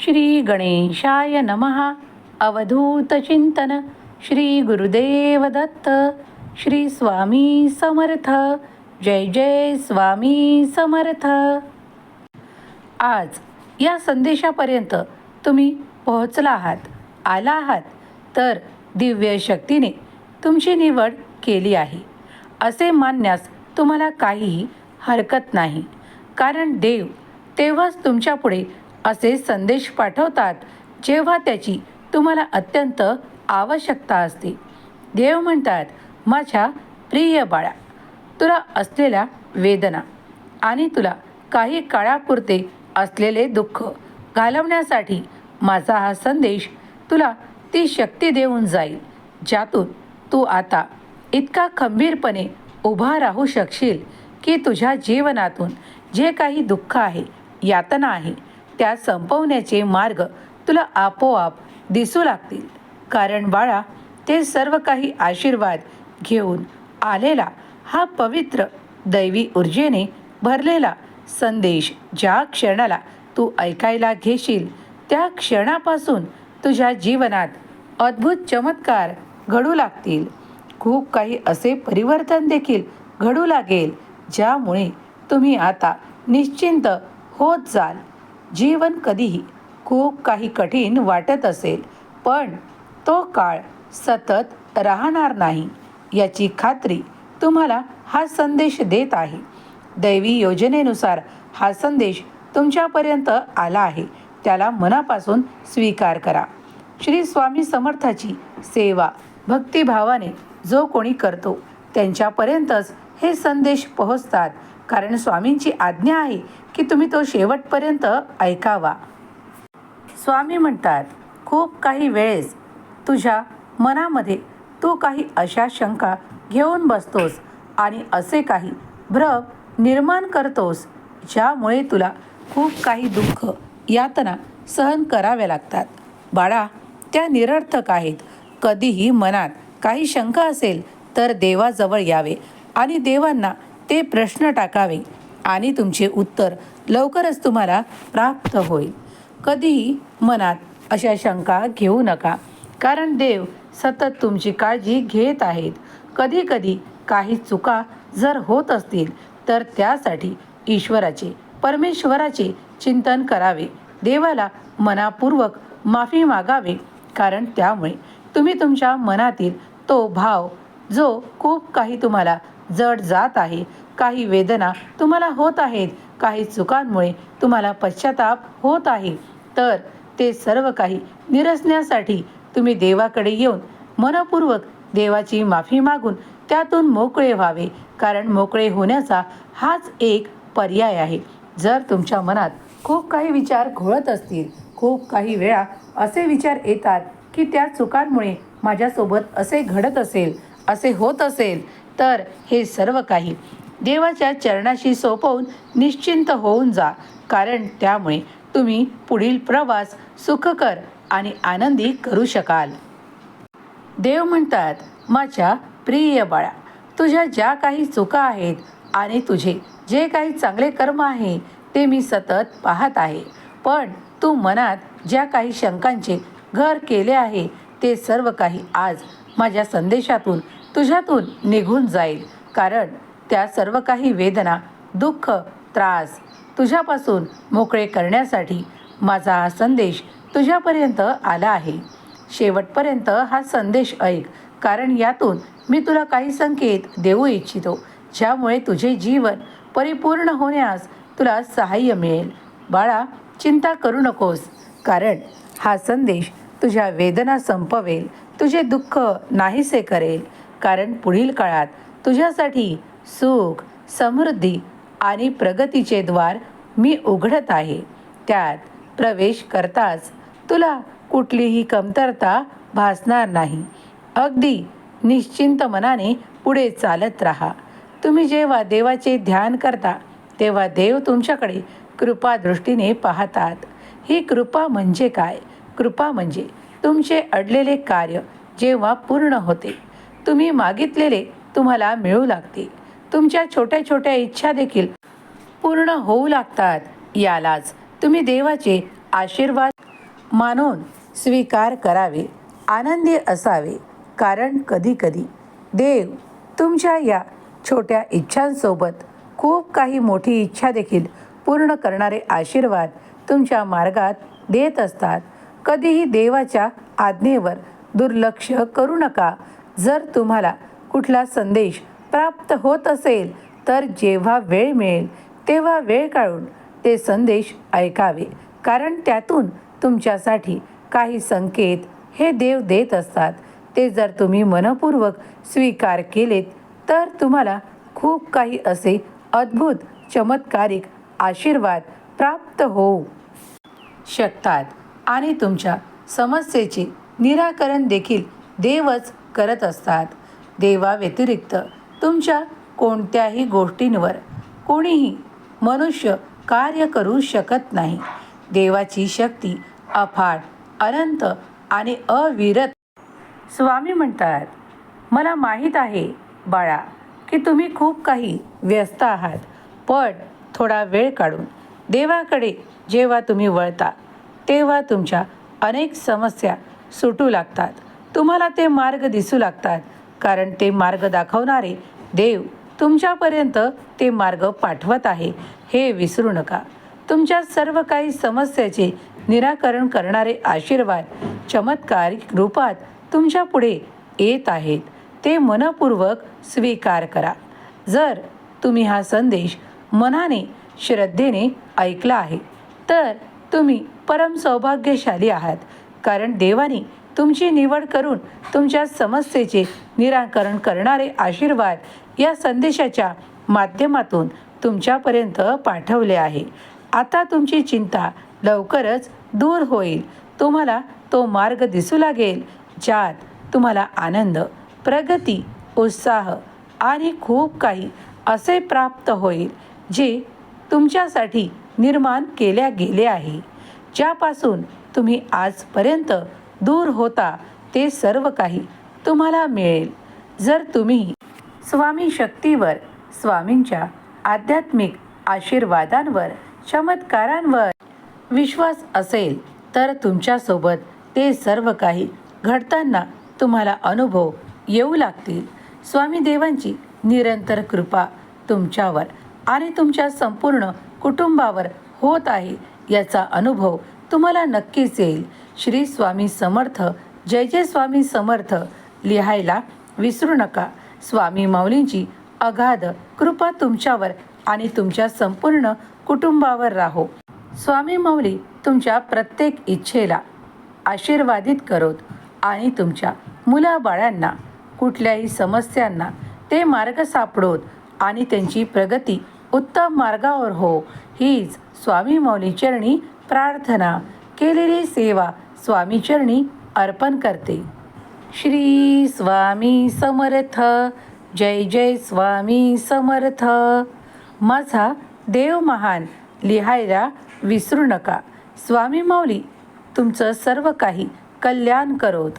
श्री गणेशाय नमः। अवधूत चिंतन। श्री गुरुदेव दत्त श्री स्वामी समर्थ। जय जय स्वामी समर्थ। आज या संदेशापर्यंत तुम्ही पोहोचला आहात आला आहात तर दिव्य शक्तीने तुमची निवड केली आहे. असे मानण्यास तुम्हाला काहीही हरकत नाही कारण देव तेव्हाच तुमच्यापुढे असे संदेश पाठवतात जेव्हा त्याची तुम्हाला अत्यंत आवश्यकता असते. देव म्हणतात माझ्या प्रिय बाळा तुला असलेल्या वेदना आणि तुला काही काळापुरते असलेले दुःख घालवण्यासाठी माझा हा संदेश तुला ती शक्ती देऊन जाईल ज्यातून तू आता इतका खंबीरपणे उभा राहू शकशील की तुझ्या जीवनातून जे काही दुःख आहे यातना आहे त्या संपवण्याचे मार्ग तुला आपोआप दिसू लागतील. कारण बाळा ते सर्व काही आशीर्वाद घेऊन आलेला हा पवित्र दैवी ऊर्जेने भरलेला संदेश ज्या क्षणाला तू ऐकायला घेशील त्या क्षणापासून तुझ्या जीवनात अद्भुत चमत्कार घडू लागतील. खूप काही असे परिवर्तन देखील घडू लागेल ज्यामुळे तुम्ही आता निश्चिंत होत जाल. जीवन कधीही खूप काही कठीण वाटत असेल पण तो काळ सतत राहणार नाही याची खात्री तुम्हाला हा संदेश देत आहे. दैवी योजनेनुसार हा संदेश तुमच्यापर्यंत आला आहे त्याला मनापासून स्वीकार करा. श्री स्वामी समर्थाची सेवा भक्तिभावाने जो कोणी करतो त्यांच्यापर्यंतच हे संदेश पोहोचतात. कारण स्वामींची आज्ञा आहे की तुम्ही तो शेवटपर्यंत ऐकावा. स्वामी म्हणतात खूप काही वेळेस तुझ्या मनामध्ये तू काही अशा शंका घेऊन बसतोस आणि असे काही भ्रम निर्माण करतोस ज्यामुळे तुला खूप काही दुःख यातना सहन कराव्या लागतात. बाळा त्या निरर्थक आहेत. कधीही मनात काही शंका असेल तर देवाजवळ यावे आणि देवांना ते प्रश्न टाकावे. आणि तुमचे उत्तर लवकरच तुम्हाला प्राप्त होईल. कधीही मनात अशा शंका घेऊ नका. कारण देव सतत तुमची काळजी घेत आहेत. कधी कधी काही चुका जर होत असतील तर त्यासाठी ईश्वराचे परमेश्वराचे चिंतन करावे. देवाला मनापूर्वक माफी मागावे. कारण त्यामुळे तुम्ही तुमच्या मनातील तो भाव जो खूप काही तुम्हाला जड जात आहे काही वेदना तुम्हाला होत आहेत काही चुकांमुळे तुम्हाला पश्चाताप होत आहे. तर ते सर्व काही निरसण्यासाठी तुम्ही देवाकडे येऊन मनपूर्वक देवाची माफी मागून त्यातून मोकळे व्हावे कारण मोकळे होण्याचा हाच एक पर्याय आहे. जर तुमच्या मनात खूप काही विचार घोळत असतील खूप काही वेळा असे विचार येतात की त्या चुकांमुळे माझ्यासोबत असे घडत असेल असे होत असेल तर हे सर्व काही देवाच्या चरणाशी सोपवून निश्चिंत होऊन जा. कारण त्यामुळे तुम्ही पुढील प्रवास सुखकर आणि आनंदी करू शकाल. देव म्हणतात माझ्या प्रिय बाळा तुझ्या ज्या काही चुका आहेत आणि तुझे जे काही चांगले कर्म आहे ते मी सतत पाहत आहे. पण तू मनात ज्या काही शंकांचे घर केले आहे ते सर्व काही आज माझ्या संदेशातून तुझ्यातून निघून जाईल. कारण त्या सर्व काही वेदना दुःख त्रास तुझ्यापासून मोकळे करण्यासाठी माझा हा संदेश तुझ्यापर्यंत आला आहे. शेवटपर्यंत हा संदेश ऐक कारण यातून मी तुला काही संकेत देऊ इच्छितो ज्यामुळे तुझे जीवन परिपूर्ण होण्यास तुला सहाय्य मिळेल. बाळा चिंता करू नकोस कारण हा संदेश तुझ्या वेदना संपवेल तुझे दुःख नाहीसे करेल कारण पुढील काळात तुझ्यासाठी सुख समृद्धी आणि प्रगतीचे द्वार मी उघडत आहे. त्यात प्रवेश करताच तुला कुठलीही कमतरता भासणार नाही. अगदी निश्चिंत मनाने पुढे चालत राहा. तुम्ही जेव्हा देवाचे ध्यान करता तेव्हा देव तुमच्याकडे कृपादृष्टीने पाहतात. ही कृपा म्हणजे काय? कृपा म्हणजे तुमचे अडलेले कार्य जेव्हा पूर्ण होते तुम्ही मागितलेले तुम्हाला मिळू लागते. तुमच्या छोट्या छोट्या इच्छा देखील पूर्ण होऊ लागतात. यालाच तुम्ही देवाचे आशीर्वाद मानून स्वीकार करावे आनंदी असावे. कारण कधीकधी देव तुमच्या या छोट्या इच्छांसोबत खूप काही मोठी इच्छा देखील पूर्ण करणारे आशीर्वाद तुमच्या मार्गात देत असतात. कधीही देवाच्या आज्ञेवर दुर्लक्ष करू नका. जर तुम्हाला कुठला संदेश प्राप्त होत असेल तर जेव्हा वेळ मिळेल तेव्हा वेळ काढून ते संदेश ऐकावे. कारण त्यातून तुमच्यासाठी काही संकेत हे देव देत असतात. ते जर तुम्ही मनपूर्वक स्वीकार केलेत तर तुम्हाला खूप काही असे अद्भुत चमत्कारिक आशीर्वाद प्राप्त होऊ शकतात आणि तुमच्या समस्येचे निराकरण देखील देवच करत असतात. देवाव्यतिरिक्त तुमच्या कोणत्याही गोष्टींवर कोणीही मनुष्य कार्य करू शकत नाही. देवाची शक्ती अफाट अनंत आणि अविरत. स्वामी म्हणतात मला माहीत आहे बाळा की तुम्ही खूप काही व्यस्त आहात पण थोडा वेळ काढून देवाकडे जेव्हा तुम्ही वळता तेव्हा तुमच्या अनेक समस्या सुटू लागतात. तुम्हाला ते मार्ग दिसू लागतात कारण ते मार्ग दाखवणारे देव तुमच्यापर्यंत ते मार्ग पाठवत आहे. हे विसरू नका. तुमच्या सर्व काही समस्याचे निराकरण करणारे आशीर्वाद चमत्कारिक रूपात तुमच्यापुढे येत आहेत. ते मनपूर्वक स्वीकार करा. जर तुम्ही हा संदेश मनाने श्रद्धेने ऐकला आहे तर तुम्ही परम सौभाग्यशाली आहात. कारण देवाने तुमची निवड करून तुमच्या समस्येचे निराकरण करणारे आशीर्वाद या संदेशाच्या माध्यमातून तुमच्यापर्यंत पाठवले आहे. आता तुमची चिंता लवकरच दूर होईल. तुम्हाला तो मार्ग दिसू लागेल ज्यात तुम्हाला आनंद प्रगती उत्साह आणि खूप काही असे प्राप्त होईल जे तुमच्यासाठी निर्माण केल्या गेले आहे. ज्यापासून तुम्ही आजपर्यंत दूर होता ते सर्व काही तुम्हाला मिळेल. जर तुम्ही स्वामी शक्तीवर स्वामींच्या आध्यात्मिक आशीर्वादांवर चमत्कारांवर विश्वास असेल तर तुमच्यासोबत ते सर्व काही घडताना तुम्हाला अनुभव येऊ लागतील. स्वामी देवांची निरंतर कृपा तुमच्यावर आणि तुमच्या संपूर्ण कुटुंबावर होत आहे याचा अनुभव तुम्हाला नक्कीच येईल. श्री स्वामी समर्थ जय जय स्वामी समर्थ लिहायला विसरू नका. स्वामी माऊलींची अगाध कृपा तुमच्यावर आणि तुमच्या संपूर्ण कुटुंबावर राहो. स्वामी माऊली तुमच्या प्रत्येक इच्छेला आशीर्वादित करोत आणि तुमच्या मुलाबाळांना कुठल्याही समस्यांना ते मार्ग सापडोत आणि त्यांची प्रगती उत्तम मार्गावर हो. हीच स्वामी माऊली चरणी प्रार्थना. केलेली सेवा स्वामीचरणी अर्पण करते. श्री स्वामी समर्थ जय जय स्वामी समर्थ. माझा देव महान लिहायला विसरू नका. स्वामी माऊली तुमचं सर्व काही कल्याण करोत.